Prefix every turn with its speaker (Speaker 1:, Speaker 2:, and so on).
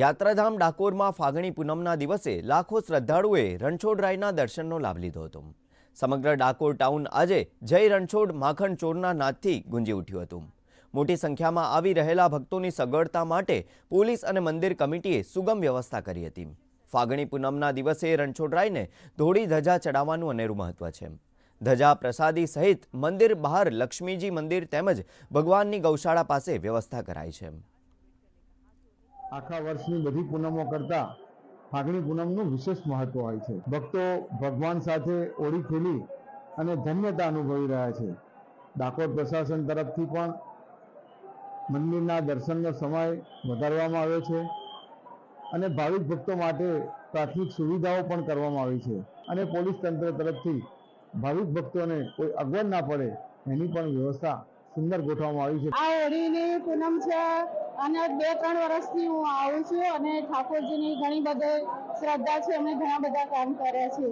Speaker 1: યાત્રાધામ ડાકોરમાં ફાગણી પૂનમના દિવસે લાખો શ્રદ્ધાળુએ રણછોડરાયના દર્શનનો લાભ લીધો હતો. સમગ્ર ડાકોર ટાઉન આજે જય રણછોડ માખણ ચોરના નાદથી ગુંજી ઉઠ્યું હતું. મોટી સંખ્યામાં આવી રહેલા ભક્તોની સગવડતા માટે પોલીસ અને મંદિર કમિટીએ સુગમ વ્યવસ્થા કરી હતી. ફાગણી પૂનમના દિવસે રણછોડરાયને ધોળી ધજા ચડાવવાનું અનેરું મહત્વ છે. ધજા પ્રસાદી સહિત મંદિર બહાર લક્ષ્મીજી મંદિર તેમજ ભગવાનની ગૌશાળા પાસે વ્યવસ્થા કરાઈ છે.
Speaker 2: આખા વર્ષની બધી પૂનમો કરતા ફાગણી પૂનમનું વિશેષ મહત્વ હોય છે. ભક્તો ભગવાન સાથે ઓળી ખેલી અને ધન્યતા અનુભવી રહ્યા છે. ડાકોર પ્રશાસન તરફથી પણ મંદિરના દર્શનનો સમય વધારવામાં આવ્યો છે અને ભાવિક ભક્તો માટે પ્રાથમિક સુવિધાઓ પણ કરવામાં આવી છે. અને પોલીસ તંત્ર તરફથી ભાવિક ભક્તોને કોઈ અગવડ ના પડે એની પણ વ્યવસ્થા સુંદર ગોઠવવામાં આવી છે.
Speaker 3: આ હોળીની પૂનમ છે અને બે ત્રણ વર્ષથી હું આવું છું અને ઠાકોરજીની ઘણી બધી શ્રદ્ધા છે અમે ઘણા બધા કામ કર્યા છે.